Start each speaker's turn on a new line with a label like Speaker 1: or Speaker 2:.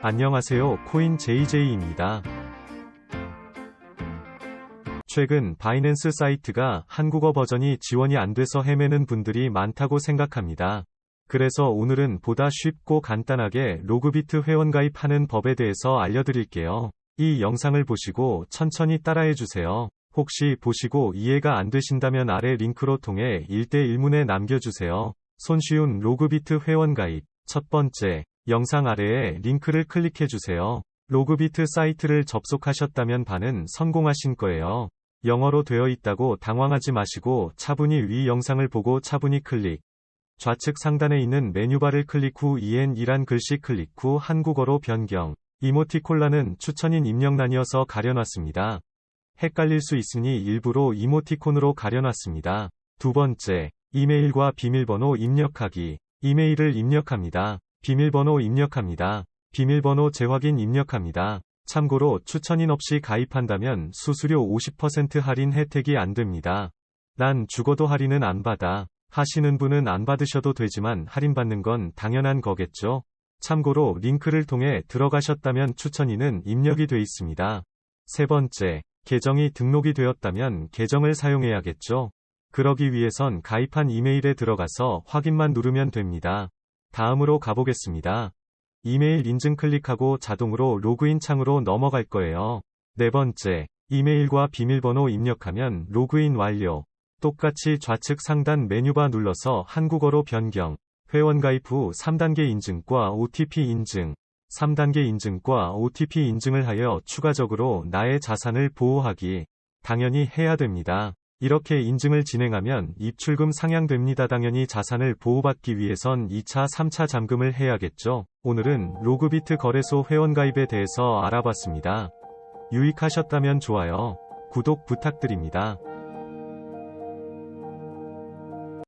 Speaker 1: 안녕하세요. 코인 JJ입니다. 최근 바이낸스 사이트가 한국어 버전이 지원이 안 돼서 헤매는 분들이 많다고 생각합니다. 그래서 오늘은 보다 쉽고 간단하게 로그비트 회원가입하는 법에 대해서 알려드릴게요. 이 영상을 보시고 천천히 따라해주세요. 혹시 보시고 이해가 안 되신다면 아래 링크로 통해 1대1문에 남겨주세요. 손쉬운 로그비트 회원가입. 첫 번째, 영상 아래에 링크를 클릭해주세요. 로그비트 사이트를 접속하셨다면 반은 성공하신 거예요. 영어로 되어 있다고 당황하지 마시고 차분히 위 영상을 보고 차분히 클릭. 좌측 상단에 있는 메뉴바를 클릭 후 EN이란 글씨 클릭 후 한국어로 변경. 이모티콘란은 추천인 입력란이어서 가려놨습니다. 헷갈릴 수 있으니 일부러 이모티콘으로 가려놨습니다. 두 번째, 이메일과 비밀번호 입력하기. 이메일을 입력합니다. 비밀번호 입력합니다. 비밀번호 재확인 입력합니다. 참고로 추천인 없이 가입한다면 수수료 50% 할인 혜택이 안 됩니다. 난 죽어도 할인은 안 받아. 하시는 분은 안 받으셔도 되지만 할인받는 건 당연한 거겠죠? 참고로 링크를 통해 들어가셨다면 추천인은 입력이 돼 있습니다. 세 번째, 계정이 등록이 되었다면 계정을 사용해야겠죠? 그러기 위해선 가입한 이메일에 들어가서 확인만 누르면 됩니다. 다음으로 가보겠습니다. 이메일 인증 클릭하고 자동으로 로그인 창으로 넘어갈 거예요. 네 번째, 이메일과 비밀번호 입력하면 로그인 완료. 똑같이 좌측 상단 메뉴바 눌러서 한국어로 변경. 회원 가입 후 3단계 인증과 OTP 인증. 3단계 인증과 OTP 인증을 하여 추가적으로 나의 자산을 보호하기. 당연히 해야 됩니다. 이렇게 인증을 진행하면 입출금 상향됩니다. 당연히 자산을 보호받기 위해선 2차, 3차 잠금을 해야겠죠. 오늘은 로그비트 거래소 회원가입에 대해서 알아봤습니다. 유익하셨다면 좋아요, 구독 부탁드립니다.